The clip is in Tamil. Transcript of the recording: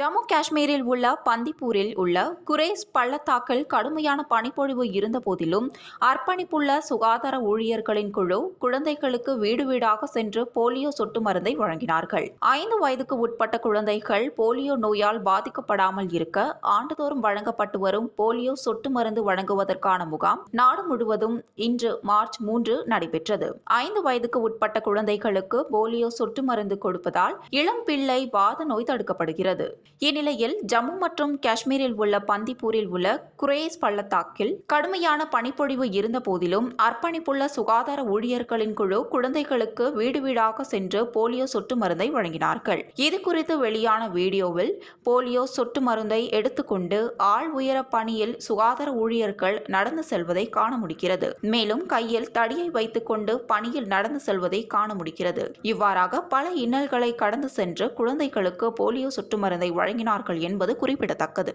ஜம்மு காஷ்மீரில் உள்ள பந்திப்பூரில் உள்ள குரேஸ் பள்ளத்தாக்கில் கடுமையான பனிப்பொழிவு இருந்த போதிலும் அர்ப்பணிப்புள்ள சுகாதார ஊழியர்களின் குழு குழந்தைகளுக்கு வீடு வீடாக சென்று போலியோ சொட்டு மருந்தை வழங்கினார்கள். ஐந்து வயதுக்கு உட்பட்ட குழந்தைகள் போலியோ நோயால் பாதிக்கப்படாமல் இருக்க ஆண்டுதோறும் வழங்கப்பட்டு வரும் போலியோ சொட்டு மருந்து வழங்குவதற்கான முகாம் நாடு முழுவதும் இன்று மார்ச் மூன்று நடைபெற்றது. ஐந்து வயதுக்கு உட்பட்ட குழந்தைகளுக்கு போலியோ சொட்டு மருந்து கொடுப்பதால் இளம் பிள்ளை வாத நோய் தடுக்கப்படுகிறது. இந்நிலையில் ஜம்மு மற்றும் காஷ்மீரில் உள்ள பந்திப்பூரில் உள்ள குரேஸ் பள்ளத்தாக்கில் கடுமையான பனிப்பொழிவு இருந்த போதிலும் அர்ப்பணிப்புள்ள சுகாதார ஊழியர்களின் குழு குழந்தைகளுக்கு வீடு வீடாக சென்று போலியோ சொட்டு மருந்தை வழங்கினார்கள். இது குறித்து வெளியான வீடியோவில் போலியோ சொட்டு மருந்தை எடுத்துக்கொண்டு ஆள் உயர பணியில் சுகாதார ஊழியர்கள் நடந்து செல்வதை காண முடிகிறது. மேலும் கையில் தடியை வைத்துக்கொண்டு பணியில் நடந்து செல்வதை காண முடிகிறது. இவ்வாறாக பல இன்னல்களை கடந்து சென்று குழந்தைகளுக்கு போலியோ சொட்டு மருந்தை வழங்கினார்கள் என்பது குறிப்பிடத்தக்கது.